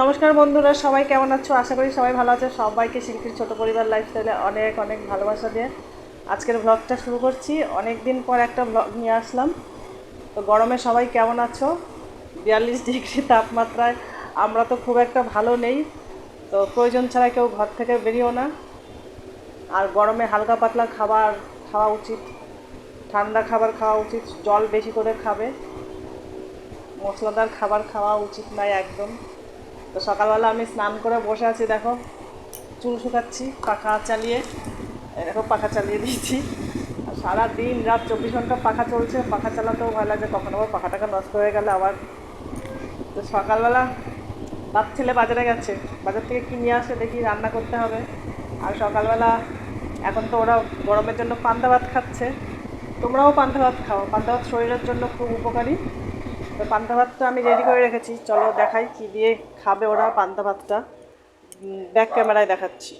নমস্কার বন্ধুরা, সবাই কেমন আছো? আশা করি সবাই ভালো আছে। সবাইকে শিল্পীর ছোট পরিবার লাইফস্টাইলে অনেক অনেক ভালোবাসা দিয়ে আজকের ব্লগটা শুরু করছি। অনেক দিন পর একটা ব্লগ নিয়ে আসলাম। তো গরমে সবাই কেমন আছো? বিয়াল্লিশ ডিগ্রি তাপমাত্রায়, আমরা তো খুব একটা ভালো নেই। তো প্রয়োজন ছাড়া কেউ ঘর থেকে বেরিয়েও না। আর গরমে হালকা পাতলা খাবার খাওয়া উচিত। ঠান্ডা খাবার খাওয়া উচিত, জল বেশি করে খাবে। মশলাদার খাবার খাওয়া উচিত নয় একদম। তো সকালবেলা আমি স্নান করে বসে আছি, দেখো। চুল শুকাচ্ছি, পাখা চালিয়ে দেখো, পাখা চালিয়ে দিয়েছি। সারা দিন রাত চব্বিশ ঘণ্টা পাখা চলছে, পাখা চালাতেও ভয় লাগে, কখনো আবার পাখাটাকে নষ্ট হয়ে গেলে আবার। তো সকালবেলা বাপ ছেলে বাজারে গেছে, বাজার থেকে কিনে আসে দেখি, রান্না করতে হবে। আর সকালবেলা এখন তো ওরা গরমের জন্য পান্তা ভাত খাচ্ছে। তোমরাও পান্তা ভাত খাও, পান্তা ভাত শরীরের জন্য খুব উপকারী। তো পান্তা ভাতটা আমি রেডি করে রেখেছি। চলো দেখাই কি দিয়ে খাবে ওরা পান্তা ভাতটা। ব্যাক ক্যামেরায় দেখাচ্ছি।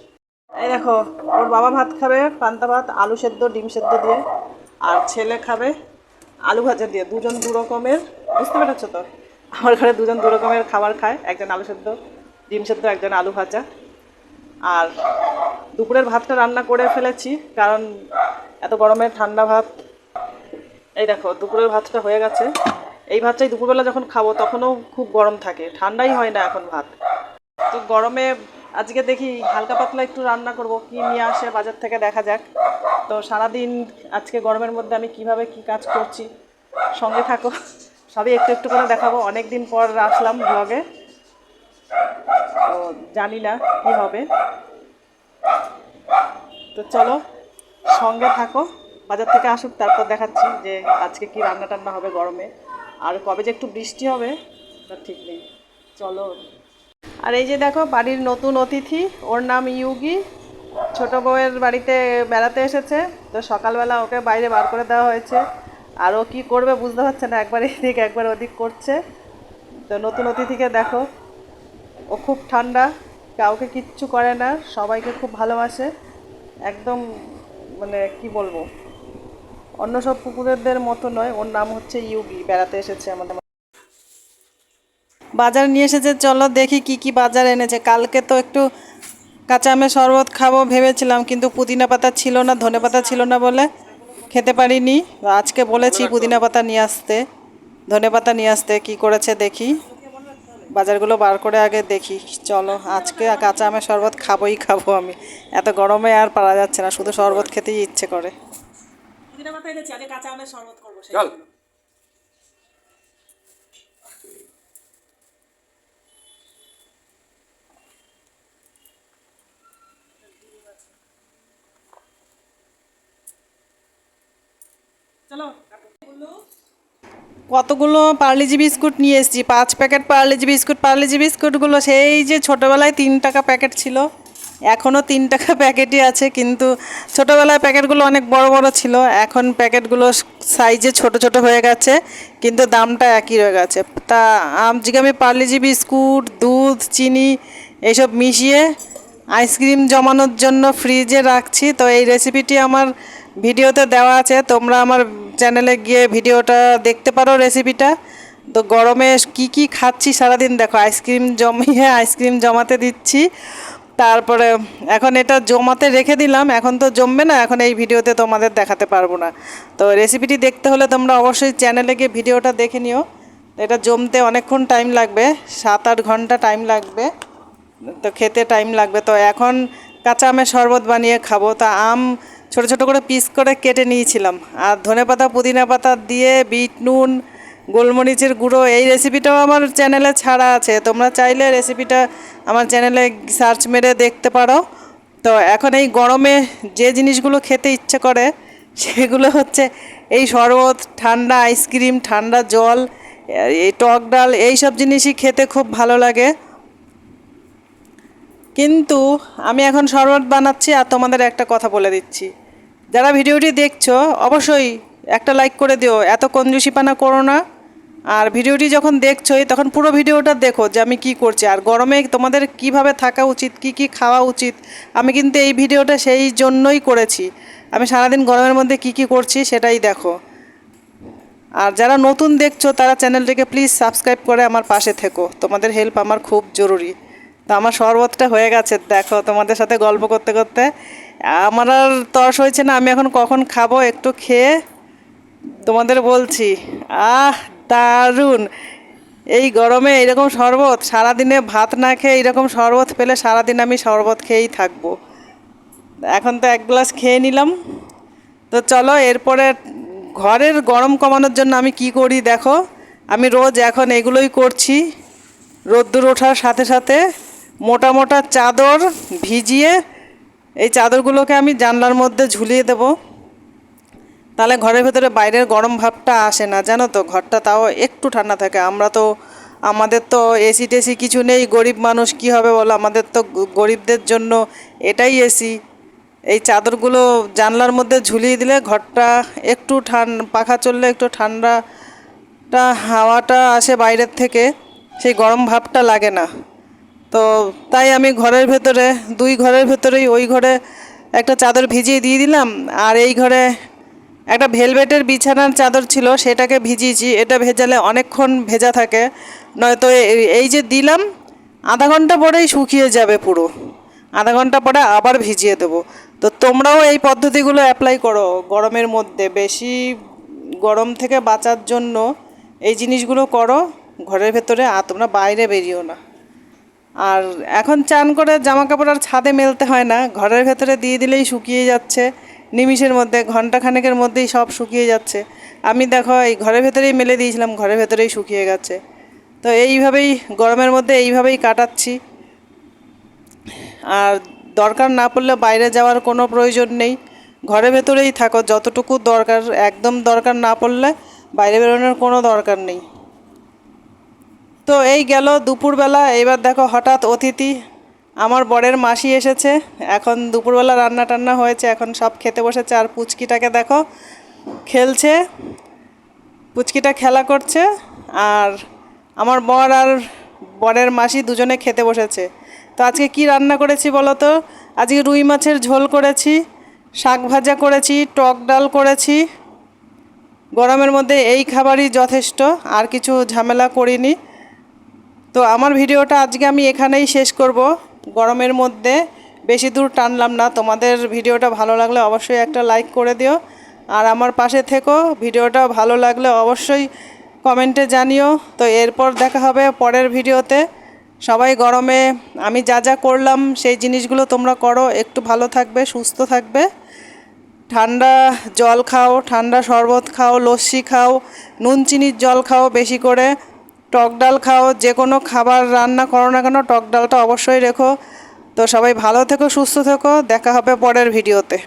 এই দেখো, ওর বাবা ভাত খাবে পান্তা ভাত, আলু সেদ্ধ, ডিম সেদ্ধ দিয়ে। আর ছেলে খাবে আলু ভাজা দিয়ে। দুজন দু রকমের বুঝতে পেরেছ তো? আমার ঘরে দুজন দু রকমের খাবার খায়। একজন আলু সেদ্ধ, ডিম সেদ্ধ, একজন আলু ভাজা। আর দুপুরের ভাতটা রান্না করে ফেলেছি, কারণ এত গরমে ঠান্ডা ভাত। এই দেখো, দুপুরের ভাতটা হয়ে গেছে। এই ভাতটাই দুপুরবেলা যখন খাব তখনও খুব গরম থাকে। ঠান্ডাই হয় না এখন ভাত। তো গরমে আজকে দেখি হালকা পাতলা একটু রান্না করব, কি নিয়ে আসে বাজার থেকে দেখা যাক। তো সারাদিন আজকে গরমের মধ্যে আমি কীভাবে কি কাজ করছি, সঙ্গে থাকো। সবই একটু একটু করে দেখাবো। অনেক দিন পর আসলাম ব্লগে তো জানি না কি হবে। তো চলো, সঙ্গে থাকো। বাজার থেকে আসুক, তারপর দেখাচ্ছি যে আজকে কি রান্না টান্না হবে গরমে। আর কবে যে একটু বৃষ্টি হবে, তার ঠিক নেই। চলো। আর এই যে দেখো, বাড়ির নতুন অতিথি, ওর নাম ইউগি ছোট বউয়ের বাড়িতে বেড়াতে এসেছে, তো সকালবেলা ওকে বাইরে বার করে দেওয়া হয়েছে। আর ও কী করবে বুঝতে পারছে না, একবার এদিক, একবার ওদিক করছে। তো নতুন অতিথিকে দেখো, ও খুব ঠান্ডা, কাউকে কিচ্ছু করে না, সবাইকে খুব ভালোবাসে। একদম মানে কি বলব? অন্য সব কুকুরদের মতো নয়, ওর নাম হচ্ছে ইউগি, বেড়াতে এসেছে আমাদের বাজার নিয়ে এসেছে, চলো দেখি কি কি বাজার এনেছে। কালকে তো একটু কাঁচা আমের শরবত খাব ভেবেছিলাম, কিন্তু পুদিনা পাতা ছিল না, ধনে পাতা ছিল না বলে খেতে পারিনি। আজকে বলেছি পুদিনা পাতা নিয়ে আসতে, ধনে পাতা নিয়ে আসতে, কি করেছে দেখি। বাজারগুলো বার করে আগে দেখি, চলো আজকে কাঁচা আমের শরবত খাবোই খাব আমি। এত গরমে আর পারা যাচ্ছে না, শুধু শরবত খেতেই ইচ্ছে করে। পুদিনা পাতা এনেছি আগে কাঁচা আমের শরবত করব চল। কতগুলো পার্লেজি বিস্কুট নিয়ে এসেছি? পাঁচ প্যাকেট পার্লেজি বিস্কুট পার্লেজি বিস্কুটগুলো সেই যে ছোটোবেলায় তিন টাকা প্যাকেট ছিল। এখনও তিন টাকা প্যাকেটই আছে, কিন্তু ছোটোবেলায় প্যাকেটগুলো অনেক বড় বড় ছিল, এখন প্যাকেটগুলো সাইজে ছোট ছোট হয়ে গেছে, কিন্তু দামটা একই রয়ে গেছে। তা আজকে আমি পার্লেজি বিস্কুট দুধ, চিনি এইসব মিশিয়ে আইসক্রিম জমানোর জন্য ফ্রিজে রাখছি। তো এই রেসিপিটি আমার ভিডিওতে দেওয়া আছে, তোমরা আমার চ্যানেলে গিয়ে ভিডিওটা দেখতে পারো রেসিপিটা। তো গরমে কি কি খাচ্ছি সারাদিন দেখো, আইসক্রিম জমিয়ে আইসক্রিম জমাতে দিচ্ছি। তারপরে এখন এটা জমাতে রেখে দিলাম, এখন তো জমবে না, এখন এই ভিডিওতে তোমাদের দেখাতে পারব না। তো রেসিপিটি দেখতে হলে তোমরা অবশ্যই চ্যানেলে গিয়ে ভিডিওটা দেখে নিও। এটা জমতে অনেকক্ষণ টাইম লাগবে সাত আট ঘণ্টা টাইম লাগবে, তো খেতে টাইম লাগবে। তো এখন কাঁচা আমের শরবত বানিয়ে খাব। তা আম ছোট ছোট করে পিস করে কেটে নিয়েছিলাম। আর ধনেপাতা, পুদিনা পাতা দিয়ে, বিট, নুন গোলমরিচের গুঁড়ো, এই রেসিপিটাও আমার চ্যানেলে ছাড়া আছে। তোমরা চাইলে রেসিপিটা আমার চ্যানেলে সার্চ মেরে দেখতে পারো। তো এখন এই গরমে যে জিনিসগুলো খেতে ইচ্ছে করে, সেগুলো হচ্ছে এই শরবত, ঠান্ডা আইসক্রিম ঠান্ডা জল, এই টক ডাল এই সব জিনিসই খেতে খুব ভালো লাগে। কিন্তু আমি এখন শরবত বানাচ্ছি আর তোমাদের একটা কথা বলে দিচ্ছি। যারা ভিডিওটি দেখছ, অবশ্যই একটা লাইক করে দিও। এত কঞ্জুসিপানা করো না। আর ভিডিওটি যখন দেখছোই, তখন পুরো ভিডিওটা দেখো যে আমি কি করছি। আর গরমে তোমাদের কীভাবে থাকা উচিত, কি কি খাওয়া উচিত, আমি কিন্তু এই ভিডিওটা সেই জন্যই করেছি। আমি সারাদিন গরমের মধ্যে কি কি করছি সেটাই দেখো। আর যারা নতুন দেখছ, তারা চ্যানেলটিকে প্লিজ সাবস্ক্রাইব করে আমার পাশে থেকো। তোমাদের হেল্প আমার খুব জরুরি। তো আমার শরবতটা হয়ে গেছে, দেখো তোমাদের সাথে গল্প করতে করতে। আমার আর তর্স হয়েছে না, আমি এখন কখন খাব একটু খেয়ে তোমাদের বলছি। আহ দারুণ। এই গরমে এরকম শরবত, সারাদিনে ভাত না খেয়ে এরকম শরবত পেলে সারাদিন আমি শরবত খেয়েই থাকব। এখন তো এক গ্লাস খেয়ে নিলাম। তো চলো, এরপরে ঘরের গরম কমানোর জন্য আমি কি করি দেখো। আমি রোজ এখন এগুলোই করছি। রোদ্দুর ওঠার সাথে সাথে মোটা মোটা চাদর ভিজিয়ে এই চাদরগুলোকে আমি জানলার মধ্যে ঝুলিয়ে দেবো। তাহলে ঘরের ভেতরে বাইরের গরম ভাবটা আসে না, জানো তো? ঘরটা তাও একটু ঠান্ডা থাকে। আমরা তো, আমাদের তো এসি টেসি কিছু নেই, গরিব মানুষ কি হবে বলো? আমাদের তো গরিবদের জন্য এটাই এসি এই চাদরগুলো জানলার মধ্যে ঝুলিয়ে দিলে ঘরটা একটু ঠান, পাখা চললে একটু ঠান্ডাটা, হাওয়াটা আসে বাইরের থেকে, সেই গরম ভাবটা লাগে না। তো তাই আমি ঘরের ভেতরে, দুই ঘরের ভেতরেই ওই ঘরে একটা চাদর ভিজিয়ে দিয়ে দিলাম, আর এই ঘরে একটা ভেলভেটের বিছানার চাদর ছিল, সেটাকে ভিজিয়েছি। এটা ভেজালে অনেকক্ষণ ভেজা থাকে। নয়তো এই- যে দিলাম, আধা ঘণ্টা পরেই শুকিয়ে যাবে পুরো। আধা ঘণ্টা পরে আবার ভিজিয়ে দেবো। তো তোমরাও এই পদ্ধতিগুলো অ্যাপ্লাই করো গরমের মধ্যে। বেশি গরম থেকে বাঁচার জন্য এই জিনিসগুলো করো ঘরের ভেতরে, আর তোমরা বাইরে বেরিও না। আর এখন চান করে জামা কাপড় আর ছাদে মেলতে হয় না। ঘরের ভেতরে দিয়ে দিলেই শুকিয়ে যাচ্ছে। নিমিষের মধ্যে ঘণ্টা খানেকের মধ্যেই সব শুকিয়ে যাচ্ছে। আমি দেখো, এই ঘরের ভেতরেই মেলে দিয়েছিলাম, ঘরের ভেতরেই শুকিয়ে গেছে। তো এইভাবেই, গরমের মধ্যে এইভাবেই কাটাচ্ছি। আর দরকার না পড়লে বাইরে যাওয়ার কোনো প্রয়োজন নেই। ঘরের ভেতরেই থাকো, যতটুকু দরকার, একদম দরকার না পড়লে বাইরে বেরোনোর কোনো দরকার নেই। তো এই গেল দুপুরবেলা, এবার দেখো হঠাৎ অতিথি আমার বরের মাসি এসেছে। এখন দুপুরবেলা রান্না টান্না হয়েছে, এখন সব খেতে বসেছে আর পুচকিটাকে দেখো খেলছে, পুচকিটা খেলা করছে আর আমার বর আর বরের মাসি দুজনে খেতে বসেছে। তো আজকে কি রান্না করেছি বলো তো? আজকে রুই মাছের ঝোল করেছি, শাক ভাজা করেছি, টক ডাল করেছি। গরমের মধ্যে এই খাবারই যথেষ্ট, আর কিছু ঝামেলা করিনি। তো আমার ভিডিওটা আজকে আমি এখানেই শেষ করব। গরমের মধ্যে বেশি দূর টানলাম না। তোমাদের ভিডিওটা ভালো লাগলে অবশ্যই একটা লাইক করে দিও। আর আমার পাশে থেকো, ভিডিওটা ভালো লাগলে অবশ্যই কমেন্টে জানিও। তো এরপর দেখা হবে পরের ভিডিওতে। সবাই গরমে, আমি যা যা করলাম, সেই জিনিসগুলো তোমরা করো। একটু ভালো থাকবে, সুস্থ থাকবে। ঠান্ডা জল খাও, ঠান্ডা শরবত খাও, লস্যি খাও, নুন, চিনির জল খাও বেশি করে। টক ডাল খাও, যে কোনো খাবার রান্না করো না কেন, টক ডালটা অবশ্যই রেখো। তো সবাই ভালো থেকো, সুস্থ থেকো। দেখা হবে পরের ভিডিওতে।